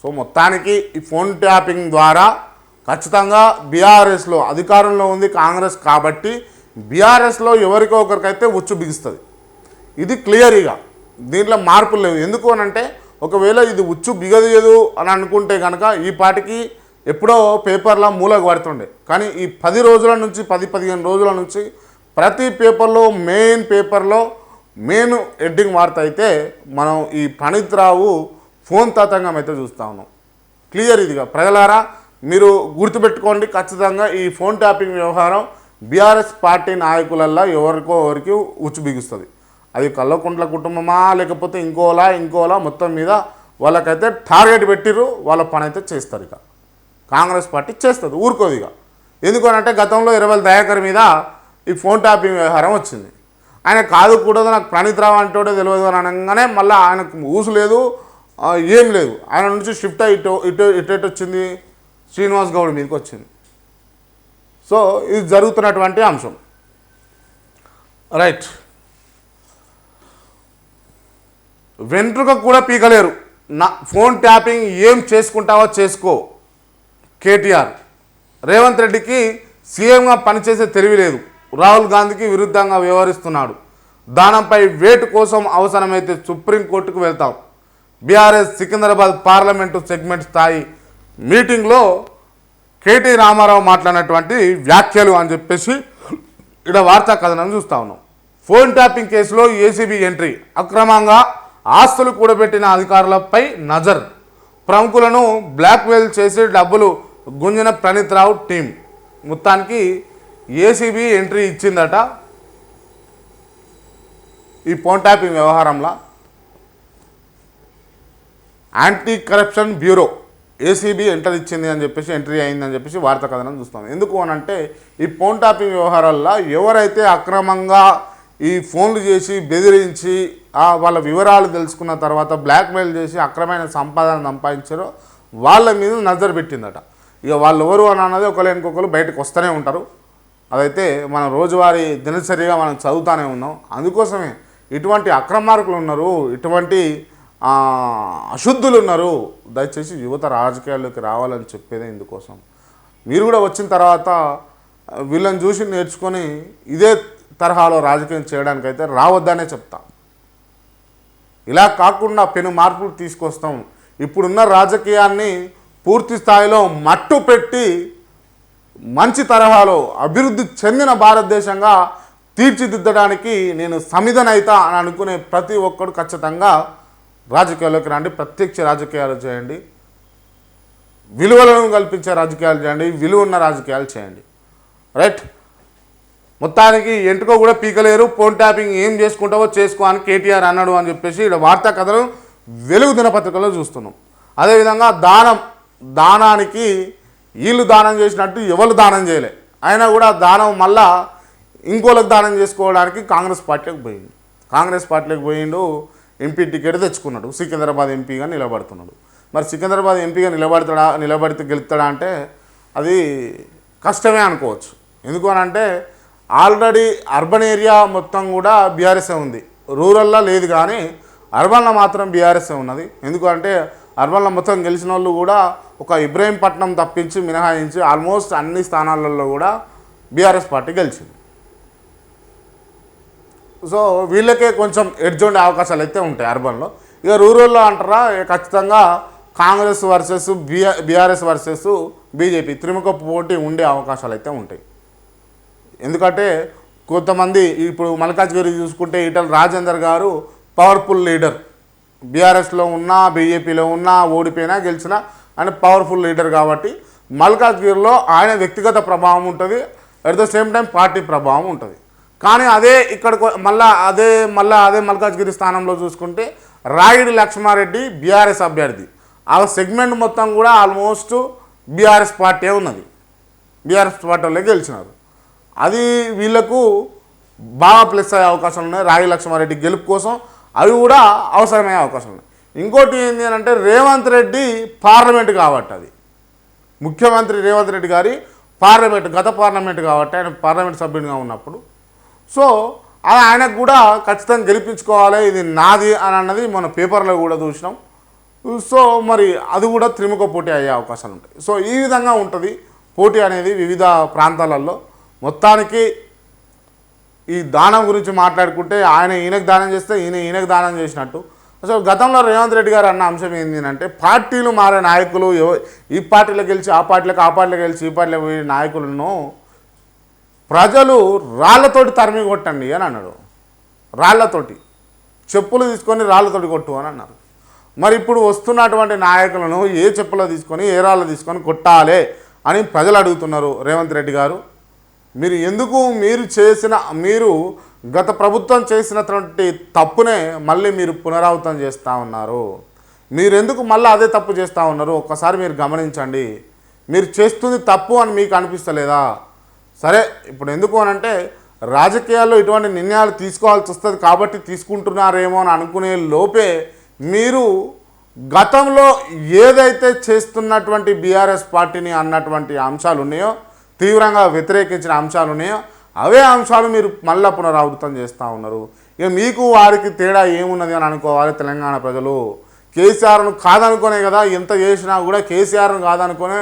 So మొత్తానికి ఈ phone tapping ద్వారా ఖచ్చితంగా బీఆర్ఎస్లో అధికారంలో ఉంది కాంగ్రెస్ కాబట్టి బీఆర్ఎస్లో ఎవరికో ఒకరికైతే ఉచ్చు బిగుస్తుంది. ఇది క్లియర్గా. దీంట్లో మార్పులు లేవు. ఎందుకు అని అంటే ఒకవేళ ఇది ఉచ్చు బిగదీయదు అని అనుకుంటే కనుక ఈ పాటికి ఎప్పుడో పేపర్లో మూలకు పడుతుండే. కానీ ఈ పది రోజుల నుంచి పది పదిహేను రోజుల నుంచి ప్రతి పేపర్లో మెయిన్ పేపర్లో మెయిన్ హెడ్డింగ్ వార్త అయితే మనం ఈ ప్రణీత్ రావు ఫోన్ తాతంగం అయితే చూస్తా ఉన్నాం. క్లియర్ ఇదిగా. ప్రజలారా మీరు గుర్తుపెట్టుకోండి ఖచ్చితంగా ఈ ఫోన్ ట్యాపింగ్ వ్యవహారం బీఆర్ఎస్ పార్టీ నాయకులల్లో ఎవరికో ఎవరికి ఉచ్చు బిగుస్తుంది అది కల్లకుంట్ల కుటుంబమా లేకపోతే ఇంకోలా ఇంకోలా మొత్తం మీద వాళ్ళకైతే టార్గెట్ పెట్టిర్రు వాళ్ళ పని అయితే చేస్తారు ఇక. కాంగ్రెస్ పార్టీ చేస్తుంది ఊరుకోదు ఇక. ఎందుకనంటే గతంలో ఇరవై దయాకర్ మీద ఈ ఫోన్ ట్యాపింగ్ వ్యవహారం వచ్చింది. ఆయన కాదు కూడదు నాకు ప్రణీత్ రావు అంటోడే తెలియదు అని అనగానే మళ్ళీ ఆయనకు ఊసు లేదు ఏం లేదు. ఆయన నుంచి షిఫ్ట్ అయ్యి ఇటు ఇటు ఇటు వచ్చింది శ్రీనివాస్ గౌడ్ మీదకి వచ్చింది. సో ఇది జరుగుతున్నటువంటి అంశం. రైట్ వెంట్రుక కూడా పీకలేరు. నా ఫోన్ ట్యాపింగ్ ఏం చేసుకుంటావో చేసుకో. కేటీఆర్. రేవంత్ రెడ్డికి సీఎంగా పనిచేసే తెలివి లేదు. రాహుల్ గాంధీకి విరుద్ధంగా వ్యవహరిస్తున్నాడు. దానంపై వేటు కోసం అవసరమైతే సుప్రీంకోర్టుకు వెళ్తాం. బీఆర్ఎస్ సికింద్రాబాద్ పార్లమెంటు సెగ్మెంట్ స్థాయి మీటింగ్లో కేటీ రామారావు మాట్లాడినటువంటి వ్యాఖ్యలు అని చెప్పేసి ఇక్కడ వార్తా కథనం చూస్తా ఉన్నాం. ఫోన్ ట్యాపింగ్ కేసులో ఏసీబీ ఎంట్రీ. అక్రమంగా ఆస్తులు కూడబెట్టిన అధికారులపై నజర్. ప్రముఖులను బ్లాక్మెయిల్ చేసి డబ్బులు గుంజిన ప్రణీత్ రావు టీం. మొత్తానికి ఏసీబీ ఎంట్రీ ఇచ్చిందట ఈ ఫోన్ ట్యాపింగ్ వ్యవహారంలో. Anti corruption bureau ACB enter ఇచ్చింది అని చెప్పేసి ఎంట్రీ అయిందని చెప్పేసి వార్త కథనం చూస్తాం. ఎందుకు అని అంటే ఈ ఫోన్ టాపింగ్ వ్యవహారాల్లో ఎవరైతే అక్రమంగా ఈ ఫోన్లు చేసి బెదిరించి వాళ్ళ వివరాలు తెలుసుకున్న తర్వాత బ్లాక్మెయిల్ చేసి అక్రమైన సంపాదన సంపాదించారో వాళ్ళ మీద నజర్ పెట్టిందట. ఇక వాళ్ళు ఎవరు అని అన్నది ఒకరు ఇంకొకరు బయటకు వస్తూనే ఉంటారు. అదైతే మనం రోజువారీ దినచర్యగా మనం చదువుతానే ఉన్నాం. అందుకోసమే ఇటువంటి అక్రమార్కులు ఉన్నారు. ఇటువంటి అశుద్ధులు ఉన్నారు దయచేసి యువత రాజకీయాల్లోకి రావాలని చెప్పేదే ఇందుకోసం. మీరు కూడా వచ్చిన తర్వాత వీళ్ళని చూసి నేర్చుకొని ఇదే తరహాలో రాజకీయం చేయడానికైతే రావద్దనే చెప్తా. ఇలా కాకుండా పెను మార్పులు తీసుకొస్తాం. ఇప్పుడున్న రాజకీయాన్ని పూర్తి స్థాయిలో మట్టు పెట్టి మంచి తరహాలో అభివృద్ధి చెందిన భారతదేశంగా తీర్చిదిద్దడానికి నేను సమిధనైతా అని అనుకునే ప్రతి ఒక్కడు ఖచ్చితంగా రాజకీయాల్లోకి రండి ప్రత్యక్ష రాజకీయాలు చేయండి. విలువలను కల్పించే రాజకీయాలు చేయండి విలువ ఉన్న రాజకీయాలు చేయండి. రైట్ మొత్తానికి ఎంటుకో కూడా పీకలేరు ఫోన్ ట్యాపింగ్ ఏం చేసుకుంటావో చేసుకో అని కేటీఆర్ అన్నాడు అని చెప్పేసి ఇక్కడ వార్తా కథలు వెలుగు దినపత్రికలో చూస్తున్నాం. అదేవిధంగా దానం దానానికి వీళ్ళు దానం చేసినట్టు ఎవరు దానం చేయలే. అయినా కూడా దానం మళ్ళా ఇంకోళ్ళకి దానం చేసుకోవడానికి కాంగ్రెస్ పార్టీకి పోయింది. కాంగ్రెస్ పార్టీలకు పోయిండు ఎంపీ టికెట్ తెచ్చుకున్నాడు. సికింద్రాబాద్ ఎంపీగా నిలబడుతున్నాడు. మరి సికింద్రాబాద్ ఎంపీగా నిలబడతాడా నిలబడితే గెలుస్తాడా అంటే అది కష్టమే అనుకోవచ్చు. ఎందుకు అని అంటే ఆల్రెడీ అర్బన్ ఏరియా మొత్తం కూడా బీఆర్ఎస్ఏ ఉంది. రూరల్లో లేదు కానీ అర్బన్లో మాత్రం బీఆర్ఎస్ఏ ఉన్నది. ఎందుకంటే అర్బన్లో మొత్తం గెలిచిన వాళ్ళు కూడా ఒక ఇబ్రహీంపట్నం తప్పించి మినహాయించి ఆల్మోస్ట్ అన్ని స్థానాలలో కూడా బీఆర్ఎస్ పార్టీ గెలిచింది. సో వీళ్ళకే కొంచెం ఎడ్జ్ ఉండే అవకాశాలు అయితే ఉంటాయి అర్బన్లో ఇక రూరల్లో అంటారా ఖచ్చితంగా Congress versus BR BRS versus BJP త్రిముఖ పోటీ ఉండే అవకాశాలు అయితే ఉంటాయి. ఎందుకంటే కొంతమంది ఇప్పుడు మల్కాజ్గిరి చూసుకుంటే ఈటల రాజేందర్ గారు పవర్ఫుల్ లీడర్ బీఆర్ఎస్లో ఉన్నా బీజేపీలో ఉన్నా ఓడిపోయినా గెలిచినా ఆయన పవర్ఫుల్ లీడర్ కాబట్టి మల్కాజ్గిరిలో ఆయన వ్యక్తిగత ప్రభావం ఉంటుంది. At the same time party ప్రభావం ఉంటుంది. కానీ అదే ఇక్కడ మళ్ళా అదే మళ్ళా అదే మల్కాజ్గిరి స్థానంలో చూసుకుంటే రాయుడి లక్ష్మారెడ్డి బీఆర్ఎస్ అభ్యర్థి. ఆ సెగ్మెంట్ మొత్తం కూడా ఆల్మోస్ట్ బీఆర్ఎస్ పార్టీ ఉన్నది. బీఆర్ఎస్ పార్టీలో గెలిచినారు. అది వీళ్ళకు బాగా ప్లస్ అయ్యే అవకాశాలు ఉన్నాయి. రాగి లక్ష్మారెడ్డి గెలుపు కోసం అవి కూడా అవసరమయ్యే అవకాశాలు ఉన్నాయి. ఇంకోటి ఏంటి అంటే రేవంత్ రెడ్డి పార్లమెంట్ కాబట్టి అది. ముఖ్యమంత్రి రేవంత్ రెడ్డి గారి పార్లమెంట్ గత పార్లమెంట్ కాబట్టి ఆయన పార్లమెంట్ సభ్యునిగా ఉన్నప్పుడు సో అది ఆయనకు కూడా ఖచ్చితంగా గెలిపించుకోవాలి ఇది నాది అని అన్నది మన పేపర్లో కూడా చూసినాం. సో మరి అది కూడా త్రిముఖ పోటీ అయ్యే అవకాశాలు ఉంటాయి. సో ఈ విధంగా ఉంటుంది పోటీ అనేది వివిధ ప్రాంతాలలో. మొత్తానికి ఈ దానం గురించి మాట్లాడుకుంటే ఆయన ఈయనకు దానం చేస్తే ఈయన ఈయనకు దానం చేసినట్టు. అసలు గతంలో రేవంత్ రెడ్డి గారు అన్న అంశం ఏంటి అంటే పార్టీలు మారే నాయకులు ఈ పార్టీలో గెలిచి ఆ పార్టీలకు ఆ పార్టీలో గెలిచి ఈ పార్టీలో పోయే నాయకులను ప్రజలు రాళ్ళతోటి తరిమి కొట్టండి అని అన్నాడు. రాళ్ళతోటి. చెప్పులు తీసుకొని రాళ్ళతోటి కొట్టు అని అన్నారు. మరి ఇప్పుడు వస్తున్నటువంటి నాయకులను ఏ చెప్పులో తీసుకొని ఏ రాళ్ళు తీసుకొని కొట్టాలి అని ప్రజలు అడుగుతున్నారు రేవంత్ రెడ్డి గారు. మీరు ఎందుకు మీరు చేసిన మీరు గత ప్రభుత్వం చేసినటువంటి తప్పునే మళ్ళీ మీరు పునరావృతం చేస్తూ ఉన్నారు. మీరు ఎందుకు మళ్ళీ అదే తప్పు చేస్తూ ఉన్నారు? ఒక్కసారి మీరు గమనించండి. మీరు చేస్తుంది తప్పు అని మీకు అనిపిస్తలేదా? సరే ఇప్పుడు ఎందుకు అని అంటే రాజకీయాల్లో ఇటువంటి నిర్ణయాలు తీసుకోవాల్సి వస్తుంది కాబట్టి తీసుకుంటున్నారేమో అని అనుకునే లోపే మీరు గతంలో ఏదైతే చేస్తున్నటువంటి బీఆర్ఎస్ పార్టీని అన్నటువంటి అంశాలు ఉన్నాయో తీవ్రంగా వ్యతిరేకించిన అంశాలు ఉన్నాయో అవే అంశాలు మీరు మళ్ళా పునరావృతం చేస్తూ ఉన్నారు. ఇక మీకు వారికి తేడా ఏమున్నది అని అనుకోవాలి తెలంగాణ ప్రజలు. కేసీఆర్ను కాదనుకునే కదా ఎంత చేసినా కూడా కేసీఆర్ను కాదనుకునే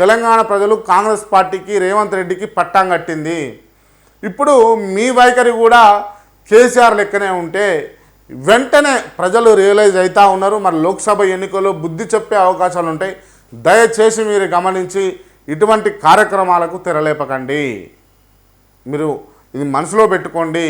తెలంగాణ ప్రజలు కాంగ్రెస్ పార్టీకి రేవంత్ రెడ్డికి పట్టం కట్టింది. ఇప్పుడు మీ వైఖరి కూడా కేసీఆర్ లెక్కనే ఉంటే వెంటనే ప్రజలు రియలైజ్ అవుతూ ఉన్నారు. మరి లోక్సభ ఎన్నికల్లో బుద్ధి చెప్పే అవకాశాలు ఉంటాయి. దయచేసి మీరు గమనించి ఇటువంటి కార్యక్రమాలకు తెరలేపకండి. మీరు ఇది మనసులో పెట్టుకోండి.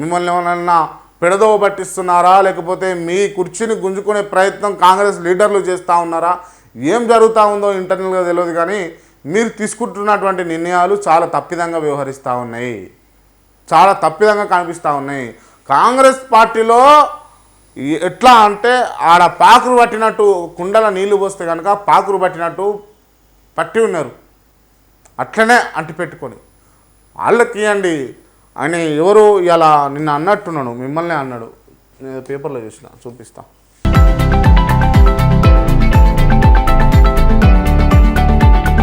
మిమ్మల్ని ఏమన్నా పెడదోవ పట్టిస్తున్నారా? లేకపోతే మీ కుర్చీని గుంజుకునే ప్రయత్నం కాంగ్రెస్ లీడర్లు చేస్తూ ఉన్నారా? ఏం జరుగుతూ ఉందో ఇంటర్నల్గా తెలియదు కానీ మీరు తీసుకుంటున్నటువంటి నిర్ణయాలు చాలా తప్పిదంగా వ్యవహరిస్తూ ఉన్నాయి. చాలా తప్పిదంగా కనిపిస్తూ ఉన్నాయి. కాంగ్రెస్ పార్టీలో ఎట్లా అంటే ఆడ పాకురు పట్టినట్టు కుండల నీళ్ళు పోస్తే కనుక పాకురు పట్టినట్టు పట్టి ఉన్నారు. అట్లనే అంటిపెట్టుకొని. వాళ్ళకి ఇవ్వండి అని ఎవరు ఇలా నిన్న అన్నట్టున్నాడు. మిమ్మల్ని అన్నాడు. నేను పేపర్లో చూసిన చూపిస్తాను